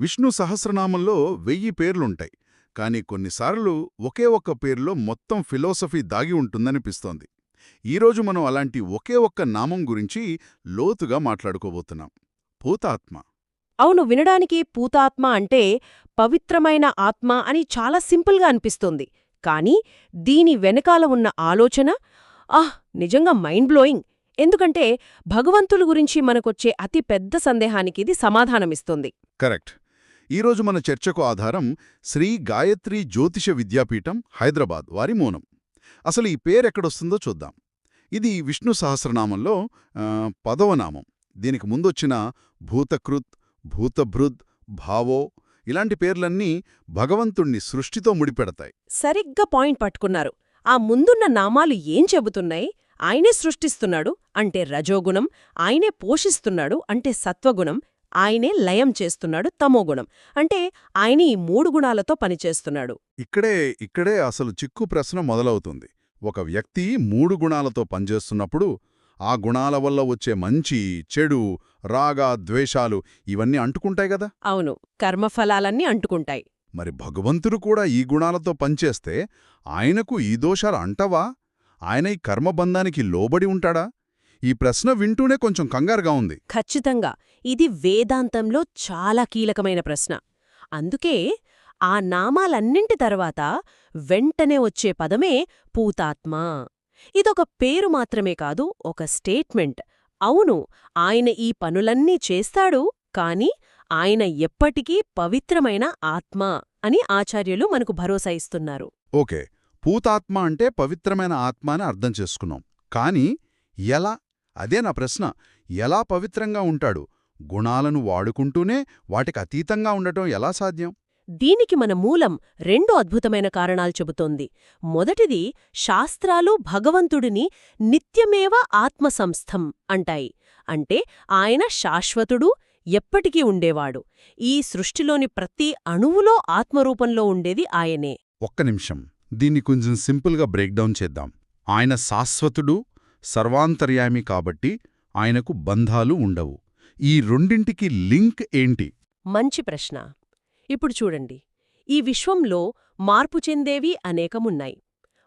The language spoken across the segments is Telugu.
విష్ణు సహస్రనామంలో వెయ్యి పేర్లుంటాయి. కానీ కొన్నిసార్లు ఒకే ఒక్క పేరులో మొత్తం ఫిలాసఫీ దాగి ఉంటుందనిపిస్తోంది. ఈరోజు మనం అలాంటి ఒకే ఒక్క నామం గురించి లోతుగా మాట్లాడుకోబోతున్నాం. భూతాత్మ అవును వినడానికి పూతాత్మ అంటే పవిత్రమైన ఆత్మ అని చాలా సింపుల్గా అనిపిస్తుంది. కానీ దీని వెనకాల ఉన్న ఆలోచన? ఆహ్ నిజంగా మైండ్ బ్లోయింగ్. ఎందుకంటే భగవంతుల గురించి మనకొచ్చే అతి పెద్ద సందేహానికి ఇది సమాధానమిస్తుంది. కరెక్ట్. ఈరోజు మన చర్చకు ఆధారం శ్రీ గాయత్రి జ్యోతిష విద్యాపీఠం హైదరాబాద్ వారి మూనం. అసలు ఈ పేరెక్కడొస్తుందో చూద్దాం. ఇది విష్ణు సహస్రనామంలో ఆ, పదవ నామం. దీనికి ముందొచ్చిన భూతకృత్ భూతభృద్ భావో ఇలాంటి పేర్లన్నీ భగవంతుణ్ణి సృష్టితో ముడిపెడతాయి. సరిగ్గా పాయింట్ పట్టుకున్నారు. ఆ ముందున్న నామాలు ఏం చెబుతున్నాయి? ఆయనే సృష్టిస్తున్నాడు అంటే రజోగుణం ఆయనే పోషిస్తున్నాడు అంటే సత్వగుణం ఆయనే లయం చేస్తున్నాడు తమోగుణం అంటే ఆయన ఈ మూడు గుణాలతో పనిచేస్తున్నాడు. ఇక్కడే ఇక్కడే అసలు చిక్కు ప్రశ్న మొదలవుతుంది. ఒక వ్యక్తి మూడు గుణాలతో పనిచేస్తున్నప్పుడు ఆ గుణాల వల్ల వచ్చే మంచి చెడు రాగ ద్వేషాలు ఇవన్నీ అంటుకుంటాయి కదా? అవును. కర్మఫలాలన్నీ అంటుకుంటాయి. మరి భగవంతుడు కూడా ఈ గుణాలతో పనిచేస్తే ఆయనకు ఈ దోషాలు అంటవా? ఆయన ఈ కర్మబంధానికి లోబడి ఉంటాడా? ఈ ప్రశ్న వింటూనే కొంచెం కంగారుగా ఉంది. ఖచ్చితంగా. ఇది వేదాంతంలో చాలా కీలకమైన ప్రశ్న. అందుకే ఆ నామాలన్నింటి తర్వాత వెంటనే వచ్చే పదమే పూతాత్మ. ఇదొక పేరు మాత్రమే కాదు ఒక స్టేట్మెంట్. అవును ఆయన ఈ పనులన్నీ చేస్తాడు కాని ఆయన ఎప్పటికీ పవిత్రమైన ఆత్మ అని ఆచార్యులు మనకు భరోసా ఇస్తున్నారు. ఓకే. పూతాత్మ అంటే పవిత్రమైన ఆత్మ అని అర్థం చేసుకున్నాం. కానీ ఎలా? అదే నా ప్రశ్న. ఎలా పవిత్రంగా ఉంటాడు? గుణాలను వాడుకుంటూనే వాటికి అతీతంగా ఉండటం ఎలా సాధ్యం? దీనికి మన మూలం రెండు అద్భుతమైన కారణాలు చెబుతోంది. మొదటిది శాస్త్రాలు భగవంతుడిని నిత్యమేవ ఆత్మసంస్థం అంటాయి. అంటే ఆయన శాశ్వతుడు ఎప్పటికీ ఉండేవాడు. ఈ సృష్టిలోని ప్రతి అణువులో ఆత్మరూపంలో ఉండేది ఆయనే. ఒక్క నిమిషం. దీన్ని కొంచెం సింపుల్గా బ్రేక్డౌన్ చేద్దాం. ఆయన శాశ్వతుడు సర్వాంతర్యామి కాబట్టి ఆయనకు బంధాలు ఉండవు. ఈ రెండింటికి లింక్ ఏంటి? మంచి ప్రశ్న. ఇప్పుడు చూడండి. ఈ విశ్వంలో మార్పు చెందేవి అనేకమున్నాయి.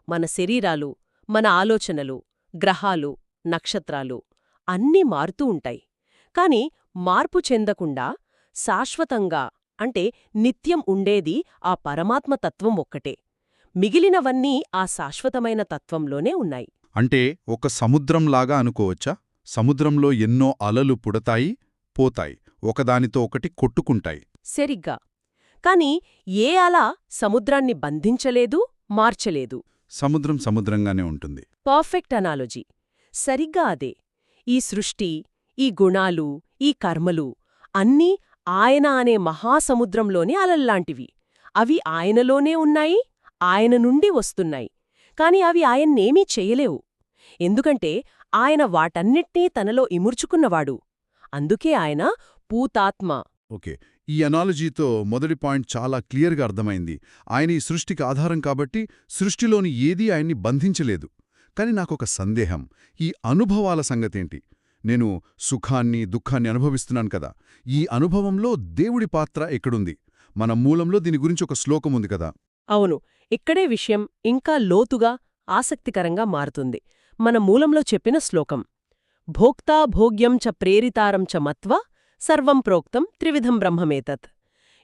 మన శరీరాలు మన ఆలోచనలు గ్రహాలు నక్షత్రాలు అన్నీ మారుతూ ఉంటాయి. కాని మార్పు చెందకుండా శాశ్వతంగా అంటే నిత్యం ఉండేది ఆ పరమాత్మ తత్వం ఒక్కటే. మిగిలినవన్నీ ఆ శాశ్వతమైన తత్వంలోనే ఉన్నాయి. అంటే ఒక సముద్రంలాగా అనుకోవచ్చా? సముద్రంలో ఎన్నో అలలు పుడతాయి పోతాయి. ఒకదానితో ఒకటి కొట్టుకుంటాయి. సరిగ్గా. కాని ఏ అల సముద్రాన్ని బంధించలేదు మార్చలేదు? సముద్రం సముద్రంగానే ఉంటుంది. Perfect analogy. సరిగ్గా అదే. ఈ సృష్టి ఈ గుణాలు ఈ కర్మలు అన్నీ ఆయన అనే మహాసముద్రంలోని అలల్లాంటివి. అవి ఆయనలోనే ఉన్నాయి ఆయన నుండి వస్తున్నాయి. కాని అవి ఆయన్నేమీ చేయలేవు. ఎందుకంటే ఆయన వాటన్నిటినీ తనలో ఇముర్చుకున్నవాడు. అందుకే ఆయన పూతాత్మ. ఓకే. ఈ అనాలజీతో మొదటి పాయింట్ చాలా క్లియర్గా అర్థమైంది. ఆయన ఈ సృష్టికి ఆధారం కాబట్టి సృష్టిలోని ఏదీ ఆయన్ని బంధించలేదు. కాని నాకొక సందేహం. ఈ అనుభవాల సంగతేంటి? నేను సుఖాన్ని దుఃఖాన్ని అనుభవిస్తున్నాను కదా. ఈ అనుభవంలో దేవుడి పాత్ర ఎక్కడుంది? మన మూలంలో దీని గురించి ఒక శ్లోకం ఉంది కదా. అవును ఇక్కడే విషయం ఇంకా లోతుగా ఆసక్తికరంగా మారుతుంది. మన మూలంలో చెప్పిన శ్లోకం. భోక్తా భోగ్యం చ ప్రేరితారం చ మత్వా సర్వం ప్రోక్తం త్రివిధం బ్రహ్మమేతత్.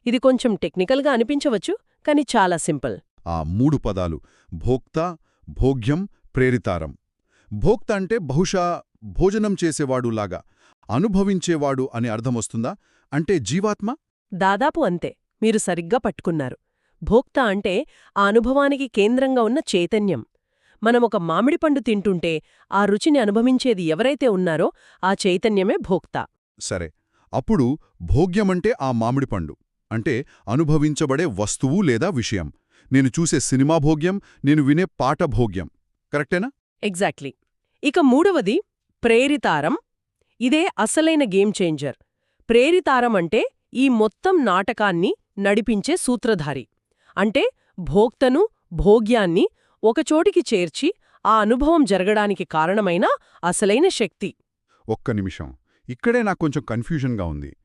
ఇది కొంచెం టెక్నికల్గా అనిపించవచ్చు కాని చాలా సింపుల్. ఆ మూడు పదాలు భోక్త భోగ్యం ప్రేరితారం. భోక్త అంటే బహుశా భోజనం చేసేవాడులాగా అనుభవించేవాడు అని అర్థమొస్తుందా అంటే జీవాత్మ? దాదాపు అంతే మీరు సరిగ్గా పట్టుకున్నారు. భోక్త అంటే ఆ అనుభవానికి కేంద్రంగా ఉన్న చైతన్యం. మనమొక మామిడి పండు తింటుంటే ఆ రుచిని అనుభవించేది ఎవరైతే ఉన్నారో ఆ చైతన్యమే భోక్త. సరే అప్పుడు భోగ్యమంటే ఆ మామిడి పండు. అంటే అనుభవించబడే వస్తువు లేదా విషయం. నేను చూసే సినిమా భోగ్యం నేను వినే పాట భోగ్యం. కరెక్టేనా? ఎగ్జాక్ట్లీ. ఇక మూడవది ప్రేరితారం. ఇదే అసలైన గేమ్ చేంజర్. ప్రేరితారం అంటే ఈ మొత్తం నాటకాన్ని నడిపించే సూత్రధారి. అంటే భోక్తను భోగ్యాన్ని ఒకచోటికి చేర్చి ఆ అనుభవం జరగడానికి కారణమైన అసలైన శక్తి. ఒక్క నిమిషం. ఇక్కడే నాకు కొంచెం కన్ఫ్యూజన్గా ఉంది.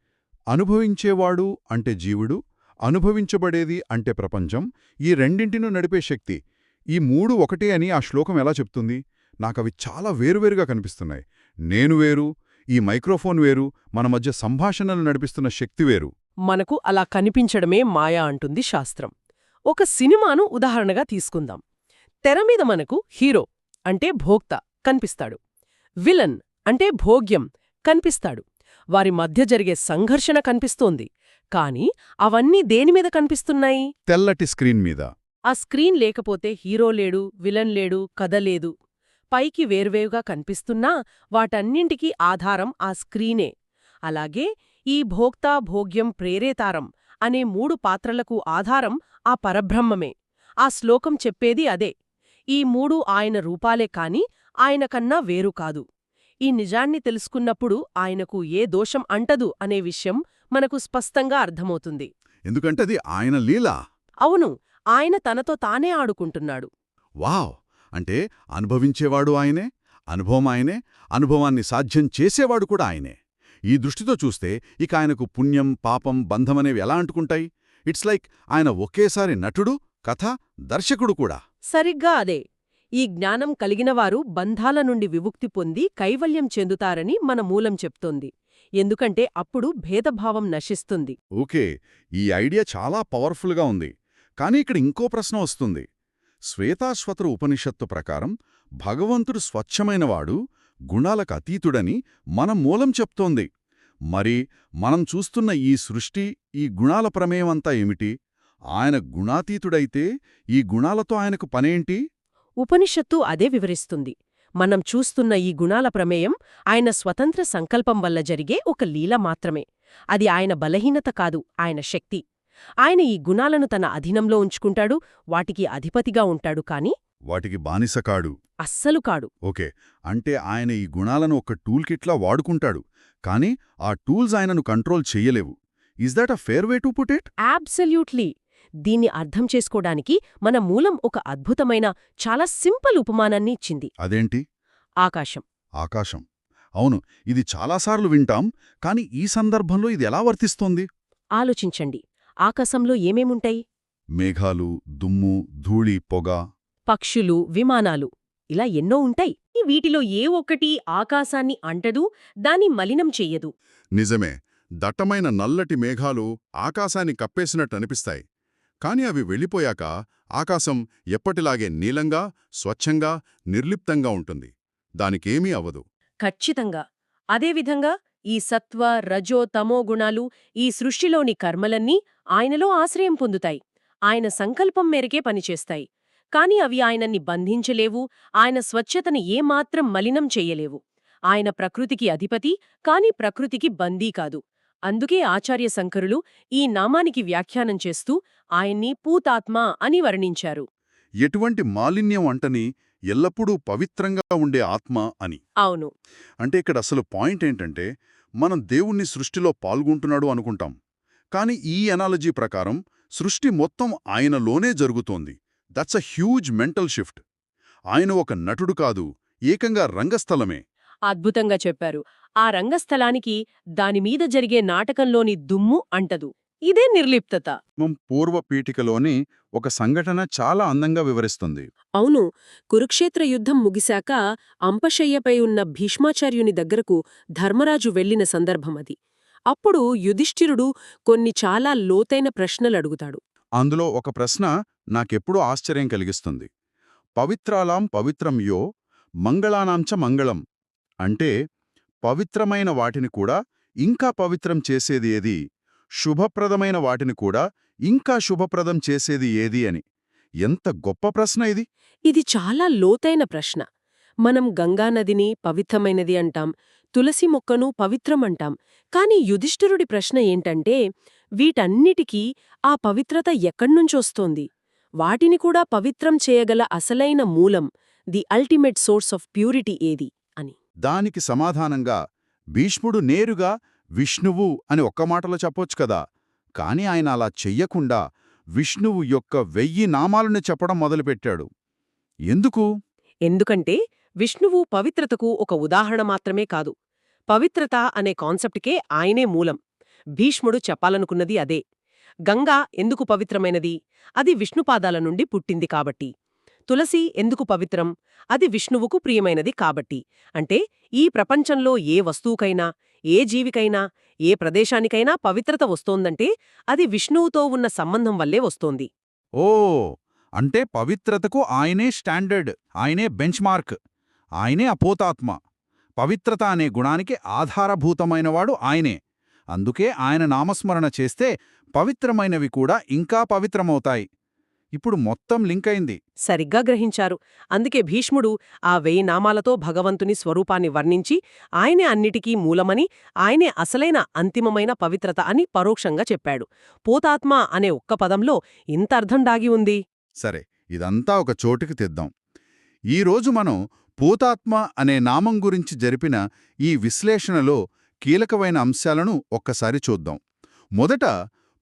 అనుభవించేవాడు అంటే జీవుడు అనుభవించబడేది అంటే ప్రపంచం ఈ రెండింటినూ నడిపే శక్తి. ఈ మూడు ఒకటే అని ఆ శ్లోకం ఎలా చెప్తుంది? నాకవి చాలా వేరువేరుగా కనిపిస్తున్నాయి. నేను వేరు ఈ మైక్రోఫోన్ వేరు మన మధ్య సంభాషణలు నడిపిస్తున్న శక్తి వేరు. మనకు అలా కనిపించడమే మాయా అంటుంది శాస్త్రం. ఒక సినిమాను ఉదాహరణగా తీసుకుందాం. తెర మీద మనకు హీరో అంటే భోక్త కనిపిస్తాడు. విలన్ అంటే భోగ్యం కనిపిస్తాడు. వారి మధ్య జరిగే సంఘర్షణ కనిపిస్తోంది. కాని అవన్నీ దేనిమీద కనిపిస్తున్నాయి? తెల్లటి స్క్రీన్ మీద. ఆ స్క్రీన్ లేకపోతే హీరో లేడు విలన్ లేడు కథ లేదు. పైకి వేర్వేవుగా కనిపిస్తున్నా వాటన్నింటికీ ఆధారం ఆ స్క్రీనే. అలాగే ఈ భోక్తా భోగ్యం ప్రేరేతారం అనే మూడు పాత్రలకు ఆధారం ఆ పరబ్రహ్మమే. ఆ శ్లోకం చెప్పేది అదే. ఈ మూడు ఆయన రూపాలే కాని ఆయన కన్నా వేరు కాదు. ఈ నిజాన్ని తెలుసుకున్నప్పుడు ఆయనకు ఏ దోషం అంటదు అనే విషయం మనకు స్పష్టంగా అర్థమవుతుంది. ఎందుకంటే అది ఆయన లీల. అవును ఆయన తనతో తానే ఆడుకుంటున్నాడు. వావ్! అంటే అనుభవించేవాడు ఆయనే అనుభవం ఆయనే అనుభవాన్ని సాధ్యం చేసేవాడు కూడా ఆయనే. ఈ దృష్టితో చూస్తే ఇక ఆయనకు పుణ్యం పాపం బంధమనేవి ఎలా అంటుకుంటాయి? ఇట్స్ లైక్ ఆయన ఒకేసారి నటుడు కథ దర్శకుడు కూడా. సరిగ్గా అదే. ఈ జ్ఞానం కలిగినవారు బంధాల నుండి విముక్తి పొంది కైవల్యం చెందుతారని మన మూలం చెప్తోంది. ఎందుకంటే అప్పుడు భేదభావం నశిస్తుంది. ఓకే ఈ ఐడియా చాలా పవర్ఫుల్గా ఉంది. కానీ ఇక్కడ ఇంకో ప్రశ్న వస్తుంది. శ్వేతాశ్వతర ఉపనిషత్తు ప్రకారం భగవంతుడు స్వచ్ఛమైనవాడు గుణాలకు అతీతుడని మన మూలం చెప్తోంది. మరి మనం చూస్తున్న ఈ సృష్టి ఈ గుణాల ప్రమేయమంతా ఏమిటి? ఆయన గుణాతీతుడైతే ఈ గుణాలతో ఆయనకు పనేంటి? ఉపనిషత్తు అదే వివరిస్తుంది. మనం చూస్తున్న ఈ గుణాల ప్రమేయం ఆయన స్వతంత్ర సంకల్పం వల్ల జరిగే ఒక లీల మాత్రమే. అది ఆయన బలహీనత కాదు ఆయన శక్తి. ఆయన ఈ గుణాలను తన అధీనంలో ఉంచుకుంటాడు వాటికి అధిపతిగా ఉంటాడు కాని వాటికి బానిసకాడు అస్సలు కాడు. ఓకే. అంటే ఆయన ఈ గుణాలను ఒక టూల్ కిట్లా వాడుకుంటాడు. కానీ ఆ టూల్స్ ఆయనను control చెయ్యలేవు. Is that a fair way to put it absolutely దీన్ని అర్థం చేసుకోవడానికి మన మూలం ఒక అద్భుతమైన చాలా సింపుల్ ఉపమానాన్ని ఇచ్చింది. అదేంటి? ఆకాశం. ఆకాశం. అవును ఇది చాలాసార్లు వింటాం కాని ఈ సందర్భంలో ఇది ఎలా వర్తిస్తోంది? ఆలోచించండి. ఆకాశంలో ఏమేముంటాయి? మేఘాలు దుమ్ము ధూళి పొగ. పక్షులు విమానాలు ఇలా ఎన్నో ఉంటాయి. ఈ వీటిలో ఏ ఒక్కటి ఆకాశాన్ని అంటదు దాన్ని మలినం చెయ్యదు. నిజమే. దట్టమైన నల్లటి మేఘాలు ఆకాశాన్ని కప్పేసినట్టు అనిపిస్తాయి. కాని అవి వెళ్ళిపోయాక ఆకాశం ఎప్పటిలాగే నీలంగా స్వచ్ఛంగా నిర్లిప్తంగా ఉంటుంది. దానికేమీ అవ్వదు. ఖచ్చితంగా. అదేవిధంగా ఈ సత్వ రజో తమో గుణాలు ఈ సృష్టిలోని కర్మలన్నీ ఆయనలో ఆశ్రయం పొందుతాయి. ఆయన సంకల్పం మేరకే పనిచేస్తాయి. కాని అవి ఆయనన్ని బంధించలేవు ఆయన స్వచ్ఛతని ఏమాత్రం మలినం చెయ్యలేవు ఆయన ప్రకృతికి అధిపతి కాని ప్రకృతికి బందీ కాదు. అందుకే ఆచార్య శంకరులు ఈ నామానికి వ్యాఖ్యానం చేస్తూ ఆయన్ని పూతాత్మ అని వర్ణించారు. ఎటువంటి మాలిన్యం అంటని ఎల్లప్పుడూ పవిత్రంగా ఉండే ఆత్మ అని. అవును. అంటే ఇక్కడ అసలు పాయింట్ ఏంటంటే మనం దేవుణ్ణి సృష్టిలో పాల్గొంటున్నాడు అనుకుంటాం. కాని ఈ ఎనాలజీ ప్రకారం సృష్టి మొత్తం ఆయనలోనే జరుగుతోంది. That's a huge mental shift ఆయన ఒక నటుడు కాదు ఏకంగా రంగస్థలమే. అద్భుతంగా చెప్పారు. ఆ రంగస్థలానికి దానిమీద జరిగే నాటకంలోని దుమ్ము అంటదు. ఇదే నిర్లిప్తత. పూర్వ పీఠికలోని ఒక సంఘటన చాలా అందంగా వివరిస్తుంది. అవును కురుక్షేత్ర యుద్ధం ముగిశాక అంపశయ్యపై ఉన్న భీష్మాచార్యుని దగ్గరకు ధర్మరాజు వెళ్ళిన సందర్భం అది అప్పుడు యుధిష్ఠిరుడు కొన్ని చాలా లోతైన ప్రశ్నలడుగుతాడు అందులో ఒక ప్రశ్న నాకెప్పుడూ ఆశ్చర్యం కలిగిస్తుంది. పవిత్రాలాం పవిత్రం యో మంగళానాంచ మంగళం. అంటే పవిత్రమైన వాటిని కూడా ఇంకా పవిత్రం చేసేది ఏది? శుభప్రదమైన వాటిని కూడా ఇంకా శుభప్రదం చేసేది ఏది అని. ఎంత గొప్ప ప్రశ్న ఇది! ఇది చాలా లోతైన ప్రశ్న. మనం గంగానదిని పవిత్రమైనది అంటాం తులసి మొక్కను పవిత్రమంటాం కాని యుధిష్ఠిరుడి ప్రశ్న ఏంటంటే వీటన్నిటికీ ఆ పవిత్రత ఎక్కడ్నుంచొస్తోంది? వాటిని కూడా పవిత్రం చేయగల అసలైన మూలం the ultimate source of purity ఏది? అని. దానికి సమాధానంగా భీష్ముడు నేరుగా విష్ణువు అని ఒక్క మాటలో చెప్పొచ్చు కదా! కాని ఆయన అలా చెయ్యకుండా విష్ణువు యొక్క వెయ్యి నామాలను చెప్పడం మొదలుపెట్టాడు. ఎందుకు? ఎందుకంటే విష్ణువు పవిత్రతకు ఒక ఉదాహరణ మాత్రమే కాదు. పవిత్రత అనే కాన్సెప్ట్కే ఆయనే మూలం. భీష్ముడు చెప్పాలనుకున్నది అదే. గంగా ఎందుకు పవిత్రమైనది? అది విష్ణుపాదాల నుండి పుట్టింది కాబట్టి. తులసి ఎందుకు పవిత్రం? అది విష్ణువుకు ప్రియమైనది కాబట్టి. అంటే ఈ ప్రపంచంలో ఏ వస్తువుకైనా ఏ జీవికైనా ఏ ప్రదేశానికైనా పవిత్రత వస్తోందంటే అది విష్ణువుతో ఉన్న సంబంధం వల్లే వస్తోంది. ఓ! అంటే పవిత్రతకు ఆయనే స్టాండర్డ్ ఆయనే బెంచ్మార్క్ ఆయనే అపోతాత్మ. పవిత్రత అనే గుణానికి ఆధారభూతమైనవాడు ఆయనే. అందుకే ఆయన నామస్మరణ చేస్తే పవిత్రమైనవి కూడా ఇంకా పవిత్రమవుతాయి. ఇప్పుడు మొత్తం లింక్ అయింది. సరిగ్గా గ్రహించారు. అందుకే భీష్ముడు ఆ వెయ్యి నామాలతో భగవంతుని స్వరూపాన్ని వర్ణించి ఆయనే అన్నిటికీ మూలమని ఆయనే అసలైన అంతిమమైన పవిత్రత అని పరోక్షంగా చెప్పాడు. పోతాత్మ అనే ఒక్క పదంలో ఇంత అర్థం దాగి ఉంది? సరే ఇదంతా ఒక చోటుకి తెద్దాం. ఈరోజు మనం పూతాత్మ అనే నామం గురించి జరిపిన ఈ విశ్లేషణలో కీలకమైన అంశాలను ఒక్కసారి చూద్దాం. మొదట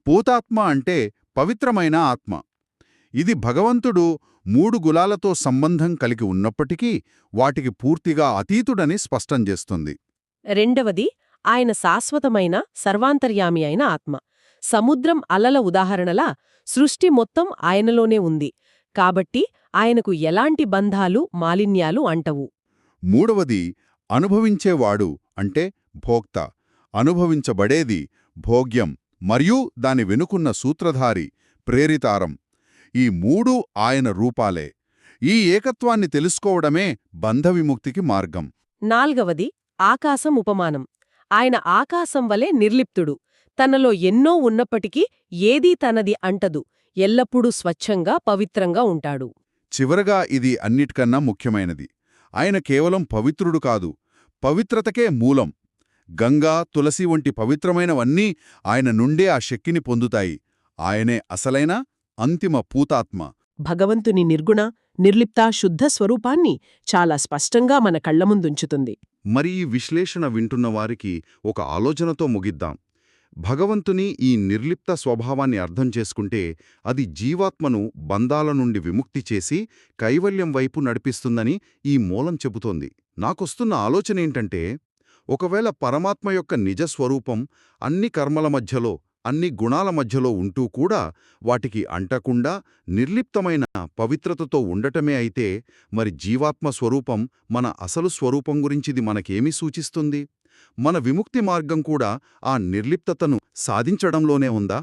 పూతాత్మ అంటే పవిత్రమైన ఆత్మ. ఇది భగవంతుడు మూడు గులాలతో సంబంధం కలిగి ఉన్నప్పటికీ వాటికి పూర్తిగా అతీతుడని స్పష్టం చేస్తుంది. రెండవది ఆయన శాశ్వతమైన సర్వాంతర్యామి అయిన ఆత్మ. సముద్రం అలల ఉదాహరణలా సృష్టి మొత్తం ఆయనలోనే ఉంది. కాబట్టి ఆయనకు ఎలాంటి బంధాలు మాలిన్యాలు అంటవు. మూడవది అనుభవించేవాడు అంటే భోక్త. అనుభవించబడేది భోగ్యం మరియు దాని వెనుకున్న సూత్రధారి ప్రేరితారం. ఈ మూడు ఆయన రూపాలే. ఈ ఏకత్వాన్ని తెలుసుకోవడమే బంధవిముక్తికి మార్గం. నాల్గవది ఆకాశం ఉపమానం. ఆయన ఆకాశం వలె నిర్లిప్తుడు. తనలో ఎన్నో ఉన్నప్పటికీ ఏదీ తనది అంటదు. ఎల్లప్పుడూ స్వచ్ఛంగా పవిత్రంగా ఉంటాడు. చివరగా ఇది అన్నిటికన్నా ముఖ్యమైనది. ఆయన కేవలం పవిత్రుడు కాదు పవిత్రతకే మూలం. గంగా తులసి వంటి పవిత్రమైనవన్నీ ఆయన నుండే ఆ శక్తిని పొందుతాయి. ఆయనే అసలైన అంతిమ పూతాత్మ. భగవంతుని నిర్గుణ నిర్లిప్త శుద్ధ స్వరూపాన్ని చాలా స్పష్టంగా మన కళ్ళ ముందుంచుతుంది. మరి ఈ విశ్లేషణ వింటున్న వారికి ఒక ఆలోచనతో ముగిద్దాం. భగవంతుని ఈ నిర్లిప్త స్వభావాన్ని అర్థం చేసుకుంటే అది జీవాత్మను బంధాల నుండి విముక్తి చేసి కైవల్యం వైపు నడిపిస్తుందని ఈ మూలం చెబుతోంది. నాకొస్తున్న ఆలోచనేంటంటే ఒకవేళ పరమాత్మ యొక్క నిజ స్వరూపం అన్ని కర్మల మధ్యలో అన్ని గుణాల మధ్యలో ఉంటూ కూడా వాటికి అంటకుండా నిర్లిప్తమైన పవిత్రతతో ఉండటమే అయితే మరి జీవాత్మ స్వరూపం మన అసలు స్వరూపం గురించిది మనకేమి సూచిస్తుంది? మన విముక్తి మార్గం కూడా ఆ నిర్లిప్తతను సాధించడంలోనే ఉందా?